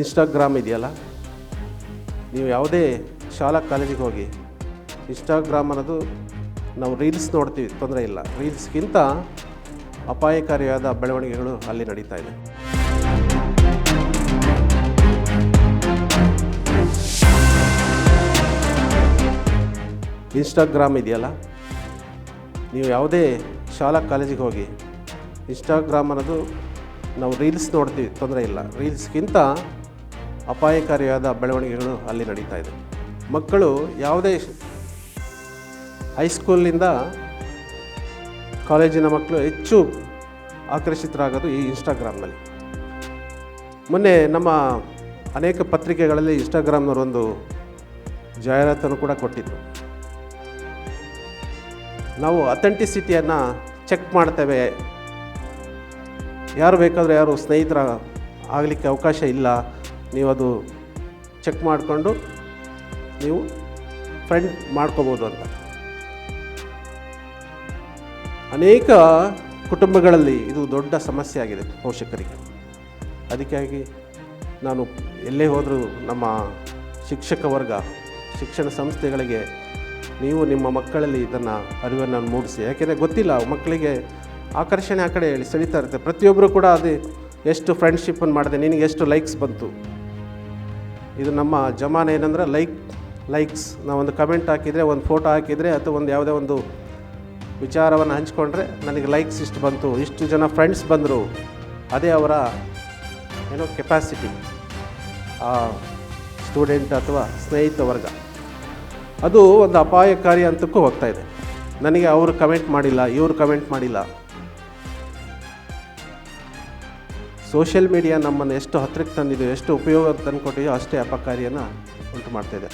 Instagram ಇದೆಯಲ್ಲ? ನೀವು ಯಾವುದೇ ಶಾಲಾ ಕಾಲೇಜಿಗೆ ಹೋಗಿ ಇನ್ಸ್ಟಾಗ್ರಾಮ್ ಅನ್ನೋದು ನಾವು ರೀಲ್ಸ್ ನೋಡ್ತೀವಿ, ತೊಂದರೆ ಇಲ್ಲ. ರೀಲ್ಸ್ಗಿಂತ ಅಪಾಯಕಾರಿಯಾದ ಬೆಳವಣಿಗೆಗಳು ಅಲ್ಲಿ ನಡೀತಾ ಇದೆ. ಇನ್ಸ್ಟಾಗ್ರಾಮ್ ಇದೆಯಲ್ಲ? ನೀವು ಯಾವುದೇ ಶಾಲಾ ಕಾಲೇಜಿಗೆ ಹೋಗಿ ಇನ್ಸ್ಟಾಗ್ರಾಮ್ ಅನ್ನೋದು ನಾವು ರೀಲ್ಸ್ ನೋಡ್ತೀವಿ, ತೊಂದರೆ ಇಲ್ಲ. ರೀಲ್ಸ್ಗಿಂತ ಅಪಾಯಕಾರಿಯಾದ ಬೆಳವಣಿಗೆಗಳು ಅಲ್ಲಿ ನಡೀತಾ ಇದೆ. ಮಕ್ಕಳು ಯಾವುದೇ ಹೈಸ್ಕೂಲ್ನಿಂದ ಕಾಲೇಜಿನ ಮಕ್ಕಳು ಹೆಚ್ಚು ಆಕರ್ಷಿತರಾಗೋದು ಈ ಇನ್ಸ್ಟಾಗ್ರಾಮ್ನಲ್ಲಿ. ಮೊನ್ನೆ ನಮ್ಮ ಅನೇಕ ಪತ್ರಿಕೆಗಳಲ್ಲಿ ಇನ್ಸ್ಟಾಗ್ರಾಮ್ನವರೊಂದು ಜಾಹೀರಾತನ್ನು ಕೂಡ ಕೊಟ್ಟಿದ್ದರು ನಾವು ಅಥೆಂಟಿಸಿಟಿಯನ್ನು ಚೆಕ್ ಮಾಡ್ತೇವೆ. ಯಾರು ಬೇಕಾದರೂ ಯಾರು ಸ್ನೇಹಿತರ ಆಗಲಿಕ್ಕೆ ಅವಕಾಶ ಇಲ್ಲ. ನೀವು ಅದು ಚೆಕ್ ಮಾಡಿಕೊಂಡು ನೀವು ಫ್ರೆಂಡ್ ಮಾಡ್ಕೋಬೋದು ಅಂತ. ಅನೇಕ ಕುಟುಂಬಗಳಲ್ಲಿ ಇದು ದೊಡ್ಡ ಸಮಸ್ಯೆ ಆಗಿದೆ ಪೋಷಕರಿಗೆ. ಅದಕ್ಕಾಗಿ ನಾನು ಎಲ್ಲೇ ಹೋದರೂ ನಮ್ಮ ಶಿಕ್ಷಕ ವರ್ಗ, ಶಿಕ್ಷಣ ಸಂಸ್ಥೆಗಳಿಗೆ ನೀವು ನಿಮ್ಮ ಮಕ್ಕಳಲ್ಲಿ ಇದನ್ನು ಅರಿವನ್ನು ಮೂಡಿಸಿ. ಯಾಕೆಂದರೆ ಗೊತ್ತಿಲ್ಲ, ಮಕ್ಕಳಿಗೆ ಆಕರ್ಷಣೆ ಆ ಕಡೆ ಹೇಳಿ ಸೆಳೀತಾ ಇರುತ್ತೆ. ಪ್ರತಿಯೊಬ್ಬರು ಕೂಡ ಅದು ಎಷ್ಟು ಫ್ರೆಂಡ್ಶಿಪ್ಪನ್ನು ಮಾಡಿದೆ, ನಿನಗೆ ಎಷ್ಟು ಲೈಕ್ಸ್ ಬಂತು. ಇದು ನಮ್ಮ ಜಮಾನ ಏನಂದ್ರೆ ಲೈಕ್, ಲೈಕ್ಸ್. ನಾವೊಂದು ಕಮೆಂಟ್ ಹಾಕಿದರೆ, ಒಂದು ಫೋಟೋ ಹಾಕಿದರೆ ಅಥವಾ ಒಂದು ಯಾವುದೇ ಒಂದು ವಿಚಾರವನ್ನು ಹಂಚಿಕೊಂಡ್ರೆ ನನಗೆ ಲೈಕ್ಸ್ ಇಷ್ಟು ಬಂತು. ಇಷ್ಟು ಜನ ಫ್ರೆಂಡ್ಸ್ ಬಂದರು. ಅದೇ ಅವರ ಏನೋ ಕೆಪಾಸಿಟಿ ಆ ಸ್ಟೂಡೆಂಟ್ ಅಥವಾ ಸ್ನೇಹಿತ ವರ್ಗ. ಅದು ಒಂದು ಅಪಾಯಕಾರಿ ಹಂತಕ್ಕೂ ಹೋಗ್ತಾ ಇದೆ. ನನಗೆ ಅವರು ಕಮೆಂಟ್ ಮಾಡಿಲ್ಲ, ಇವರು ಕಮೆಂಟ್ ಮಾಡಿಲ್ಲ. ಸೋಷಿಯಲ್ ಮೀಡಿಯಾ ನಮ್ಮನ್ನು ಎಷ್ಟು ಹತ್ತಿರಕ್ಕೆ ತಂದಿದೆಯೋ ಎಷ್ಟು ಉಪಯೋಗ ತಂದುಕೊಟ್ಟಿದೆಯೋ ಅಷ್ಟೇ ಅಪಕಾರಿಯನ್ನು ಉಂಟು ಮಾಡ್ತಾಯಿದೆ